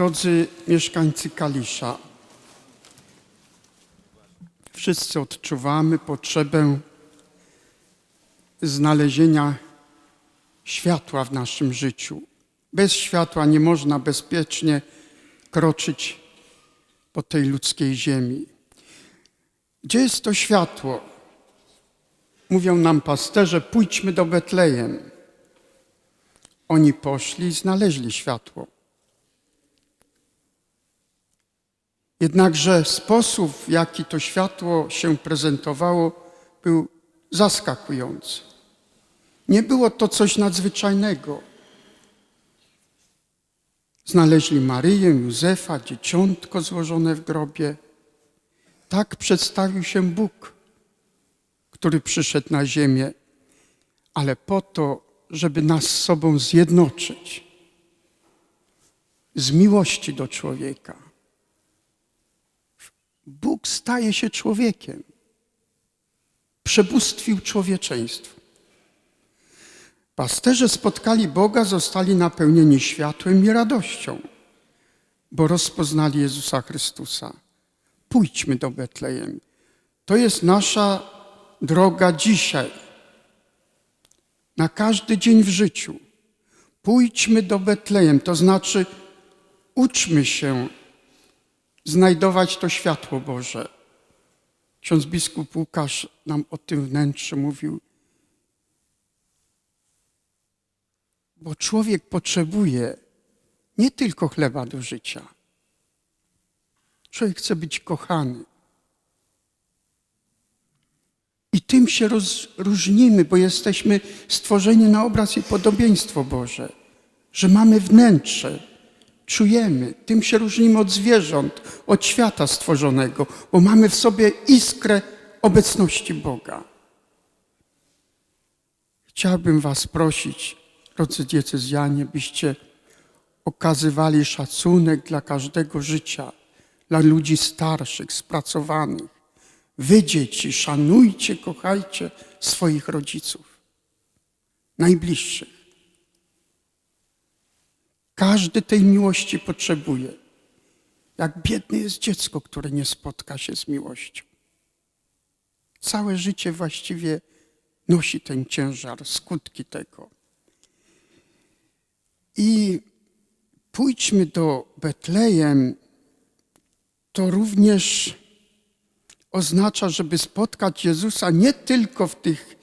Drodzy mieszkańcy Kalisza, wszyscy odczuwamy potrzebę znalezienia światła w naszym życiu. Bez światła nie można bezpiecznie kroczyć po tej ludzkiej ziemi. Gdzie jest to światło? Mówią nam pasterze, pójdźmy do Betlejem. Oni poszli i znaleźli światło. Jednakże sposób, w jaki to światło się prezentowało, był zaskakujący. Nie było to coś nadzwyczajnego. Znaleźli Maryję, Józefa, dzieciątko złożone w grobie. Tak przedstawił się Bóg, który przyszedł na ziemię, ale po to, żeby nas z sobą zjednoczyć. Z miłości do człowieka. Bóg staje się człowiekiem. Przebóstwił człowieczeństwo. Pasterze spotkali Boga, zostali napełnieni światłem i radością, bo rozpoznali Jezusa Chrystusa. Pójdźmy do Betlejem. To jest nasza droga dzisiaj, na każdy dzień w życiu. Pójdźmy do Betlejem, to znaczy uczmy się znajdować to światło Boże. Ksiądz biskup Łukasz nam o tym wnętrzu mówił. Bo człowiek potrzebuje nie tylko chleba do życia. Człowiek chce być kochany. I tym się rozróżnimy, bo jesteśmy stworzeni na obraz i podobieństwo Boże, że mamy wnętrze, czujemy. Tym się różnimy od zwierząt, od świata stworzonego, bo mamy w sobie iskrę obecności Boga. Chciałbym Was prosić, drodzy diecezjanie, byście okazywali szacunek dla każdego życia, dla ludzi starszych, spracowanych. Wy, dzieci, szanujcie, kochajcie swoich rodziców, najbliższych. Każdy tej miłości potrzebuje. Jak biedne jest dziecko, które nie spotka się z miłością. Całe życie właściwie nosi ten ciężar, skutki tego. I pójdźmy do Betlejem, to również oznacza, żeby spotkać Jezusa nie tylko w tych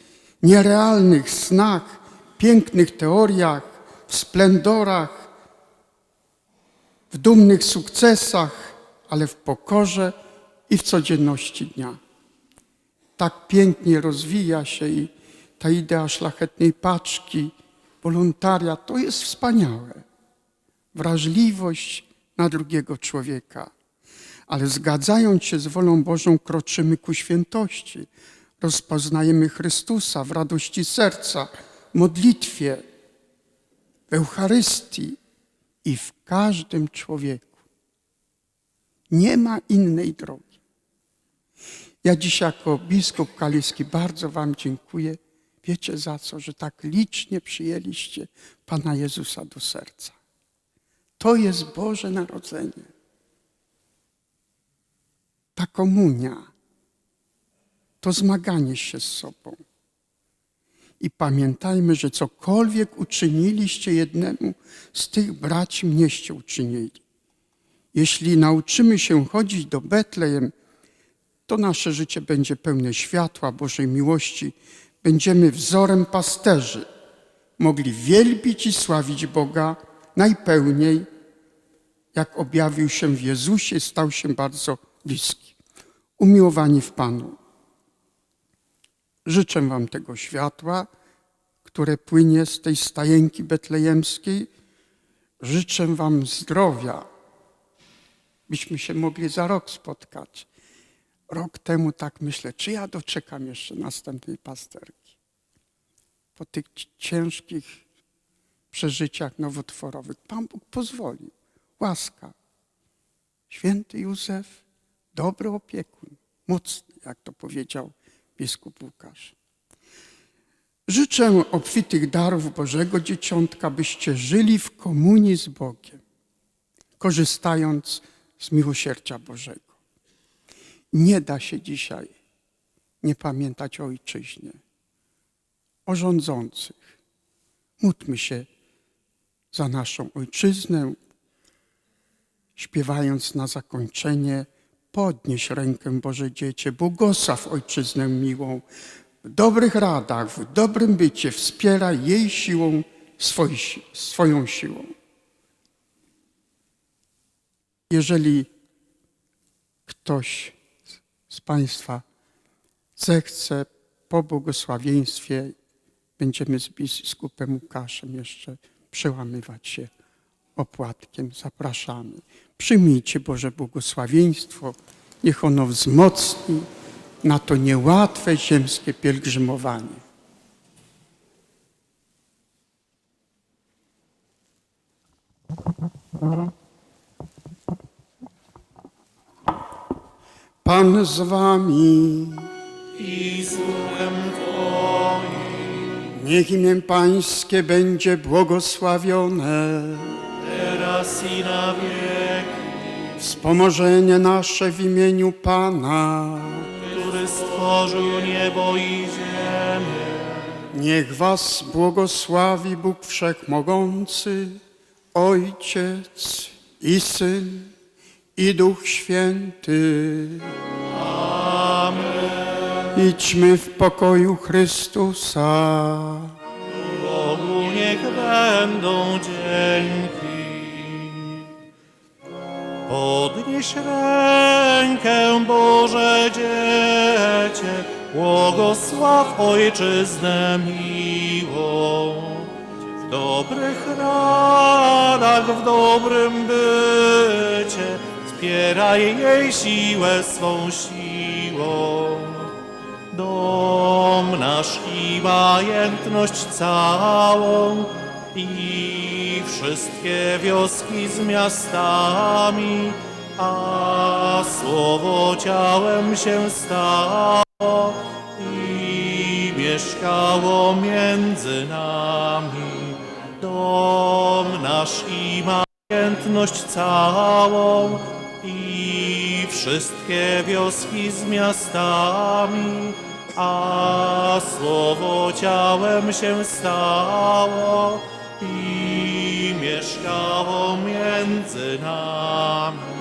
nierealnych snach, pięknych teoriach, w splendorach, w dumnych sukcesach, ale w pokorze i w codzienności dnia. Tak pięknie rozwija się i ta idea szlachetnej paczki, wolontaria, to jest wspaniałe. Wrażliwość na drugiego człowieka. Ale zgadzając się z wolą Bożą, kroczymy ku świętości. Rozpoznajemy Chrystusa w radości serca, modlitwie, w Eucharystii i w każdym człowieku. Nie ma innej drogi. Ja dziś jako biskup kaliski bardzo Wam dziękuję. Wiecie za co, że tak licznie przyjęliście Pana Jezusa do serca. To jest Boże Narodzenie. Ta komunia, to zmaganie się z sobą. I pamiętajmy, że cokolwiek uczyniliście jednemu z tych braci, mnieście uczynili. Jeśli nauczymy się chodzić do Betlejem, to nasze życie będzie pełne światła Bożej miłości. Będziemy wzorem pasterzy, mogli wielbić i sławić Boga najpełniej, jak objawił się w Jezusie, stał się bardzo bliski. Umiłowani w Panu. Życzę Wam tego światła, które płynie z tej stajenki betlejemskiej. Życzę Wam zdrowia, byśmy się mogli za rok spotkać. Rok temu tak myślę, czy ja doczekam jeszcze następnej pasterki. Po tych ciężkich przeżyciach nowotworowych. Pan Bóg pozwolił. Łaska. Święty Józef, dobry opiekun, mocny, jak to powiedział biskup Łukasz. Życzę obfitych darów Bożego Dzieciątka, byście żyli w komunii z Bogiem. korzystając z miłosierdzia Bożego. Nie da się dzisiaj nie pamiętać o ojczyźnie, o rządzących. Módlmy się za naszą ojczyznę, śpiewając na zakończenie podnieś rękę Boże Dziecię, błogosław ojczyznę miłą, w dobrych radach, w dobrym bycie wspieraj jej siłą, swoją siłą. Jeżeli ktoś z Państwa zechce po błogosławieństwie, będziemy z biskupem Łukaszem jeszcze przełamywać się opłatkiem. Zapraszamy. Przyjmijcie Boże błogosławieństwo. Niech ono wzmocni na to niełatwe ziemskie pielgrzymowanie. Pan z wami. i z duchem Niech imię Pańskie będzie błogosławione. teraz i na wieki, Wspomożenie nasze w imieniu Pana. który stworzył niebo i ziemię. Niech was błogosławi Bóg Wszechmogący, Ojciec i Syn i Duch Święty. Idźmy w pokoju Chrystusa. Bogu niech będą dzięki. Podnieś rękę, Boże Dziecię, błogosław Ojczyznę miłą. W dobrych radach, w dobrym bycie, wspieraj jej siłę swą siłą. Dom nasz i majętność całą i wszystkie wioski z miastami, a słowo ciałem się stało i mieszkało między nami. Dom nasz i majętność całą i wszystkie wioski z miastami, a słowo ciałem się stało i mieszkało między nami.